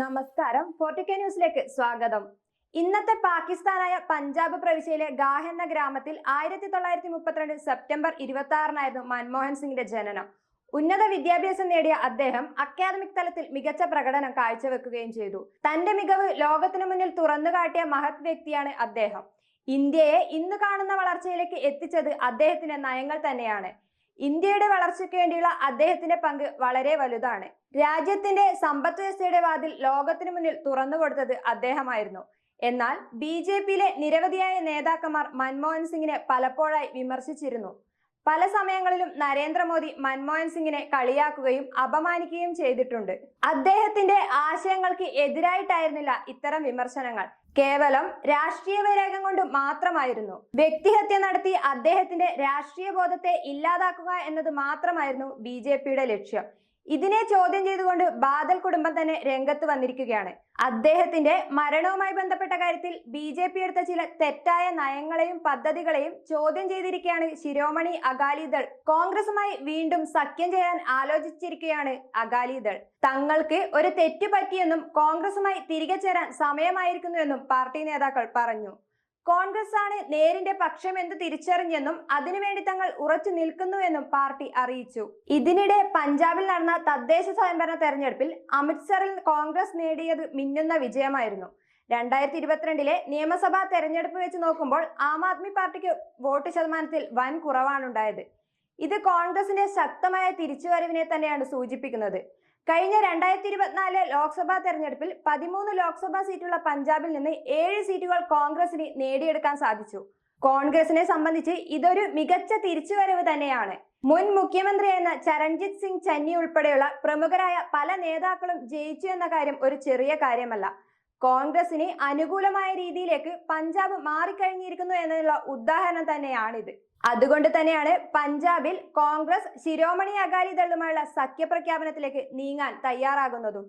നമസ്കാരം. പോർട്ടിക്ക ന്യൂസിലേക്ക് സ്വാഗതം. ഇന്നത്തെ പാകിസ്ഥാനായ പഞ്ചാബ് പ്രവിശ്യയിലെ ഗാഹ എന്ന ഗ്രാമത്തിൽ ആയിരത്തി തൊള്ളായിരത്തി മുപ്പത്തിരണ്ട് സെപ്റ്റംബർ ഇരുപത്തി ആറിനായിരുന്നു മൻമോഹൻ സിംഗിന്റെ ജനനം. ഉന്നത വിദ്യാഭ്യാസം നേടിയ അദ്ദേഹം അക്കാദമിക് തലത്തിൽ മികച്ച പ്രകടനം കാഴ്ചവെക്കുകയും ചെയ്തു. തന്റെ മികവ് ലോകത്തിനു മുന്നിൽ തുറന്നുകാട്ടിയ മഹത് വ്യക്തിയാണ് അദ്ദേഹം. ഇന്ത്യയെ ഇന്ന് കാണുന്ന വളർച്ചയിലേക്ക് എത്തിച്ചത് അദ്ദേഹത്തിന്റെ നയങ്ങൾ തന്നെയാണ്. ഇന്ത്യയുടെ വളർച്ചയ്ക്ക് വേണ്ടിയുള്ള അദ്ദേഹത്തിന്റെ പങ്ക് വളരെ വലുതാണ്. രാജ്യത്തിന്റെ സമ്പദ് വ്യവസ്ഥയുടെ വാതിൽ ലോകത്തിനു മുന്നിൽ തുറന്നു കൊടുത്തത് അദ്ദേഹമായിരുന്നു. എന്നാൽ ബി ജെ പിയിലെ നിരവധിയായ നേതാക്കന്മാർ മൻമോഹൻ സിംഗിനെ പലപ്പോഴായി വിമർശിച്ചിരുന്നു. പല സമയങ്ങളിലും നരേന്ദ്രമോദി മൻമോഹൻ സിംഗിനെ കളിയാക്കുകയും അപമാനിക്കുകയും ചെയ്തിട്ടുണ്ട്. അദ്ദേഹത്തിന്റെ ആശയങ്ങൾക്ക് എതിരായിട്ടായിരുന്നില്ല ഇത്തരം വിമർശനങ്ങൾ. കേവലം രാഷ്ട്രീയ വൈരാഗ്യം കൊണ്ട് മാത്രമായിരുന്നു. വ്യക്തിഹത്യ നടത്തി അദ്ദേഹത്തിന്റെ രാഷ്ട്രീയ ബോധത്തെ ഇല്ലാതാക്കുക എന്നത് മാത്രമായിരുന്നു ബി ലക്ഷ്യം. ഇതിനെ ചോദ്യം ചെയ്തുകൊണ്ട് ബാദൽ കുടുംബം തന്നെ രംഗത്ത് വന്നിരിക്കുകയാണ്. അദ്ദേഹത്തിന്റെ മരണവുമായി ബന്ധപ്പെട്ട കാര്യത്തിൽ ബി ജെ പി എടുത്ത ചില തെറ്റായ നയങ്ങളെയും പദ്ധതികളെയും ചോദ്യം ചെയ്തിരിക്കുകയാണ് ശിരോമണി അകാലിദൾ കോൺഗ്രസുമായി വീണ്ടും സഖ്യം ചെയ്യാൻ ആലോചിച്ചിരിക്കുകയാണ് അകാലിദൾ തങ്ങൾക്ക് ഒരു തെറ്റ് പറ്റിയെന്നും കോൺഗ്രസുമായി തിരികെ ചേരാൻ സമയമായിരിക്കുന്നുവെന്നും പാർട്ടി നേതാക്കൾ പറഞ്ഞു. കോൺഗ്രസ് ആണ് നേരിന്റെ പക്ഷം എന്ന് തിരിച്ചറിഞ്ഞെന്നും അതിനുവേണ്ടി തങ്ങൾ ഉറച്ചു നിൽക്കുന്നുവെന്നും പാർട്ടി അറിയിച്ചു. ഇതിനിടെ പഞ്ചാബിൽ നടന്ന തദ്ദേശ സ്വയംഭരണ തെരഞ്ഞെടുപ്പിൽ അമൃത്സറിൽ കോൺഗ്രസ് നേടിയത് മിന്നുന്ന വിജയമായിരുന്നു. രണ്ടായിരത്തി ഇരുപത്തിരണ്ടിലെ നിയമസഭാ തെരഞ്ഞെടുപ്പ് വെച്ച് നോക്കുമ്പോൾ ആം ആദ്മി പാർട്ടിക്ക് വോട്ട് ശതമാനത്തിൽ വൻ കുറവാണുണ്ടായത്. ഇത് കോൺഗ്രസിന്റെ ശക്തമായ തിരിച്ചുവരവിനെ തന്നെയാണ് സൂചിപ്പിക്കുന്നത്. കഴിഞ്ഞ രണ്ടായിരത്തി ഇരുപത്തിനാല് ലോക്സഭാ തെരഞ്ഞെടുപ്പിൽ പതിമൂന്ന് ലോക്സഭാ സീറ്റുള്ള പഞ്ചാബിൽ നിന്ന് ഏഴ് സീറ്റുകൾ കോൺഗ്രസിന് നേടിയെടുക്കാൻ സാധിച്ചു. കോൺഗ്രസിനെ സംബന്ധിച്ച് ഇതൊരു മികച്ച തിരിച്ചുവരവ് തന്നെയാണ്. മുൻ മുഖ്യമന്ത്രിയായിരുന്ന ചരൺജിത് സിംഗ് ചന്നി ഉൾപ്പെടെയുള്ള പ്രമുഖരായ പല നേതാക്കളും ജയിച്ചു എന്ന കാര്യം ഒരു ചെറിയ കാര്യമല്ല. കോൺഗ്രസിന് അനുകൂലമായ രീതിയിലേക്ക് പഞ്ചാബ് മാറിക്കഴിഞ്ഞിരിക്കുന്നു എന്നുള്ള ഉദാഹരണം തന്നെയാണിത്. അതുകൊണ്ട് തന്നെയാണ് പഞ്ചാബിൽ കോൺഗ്രസ് ശിരോമണി അകാലിദളുമായുള്ള സഖ്യപ്രഖ്യാപനത്തിലേക്ക് നീങ്ങാൻ തയ്യാറാകുന്നതും.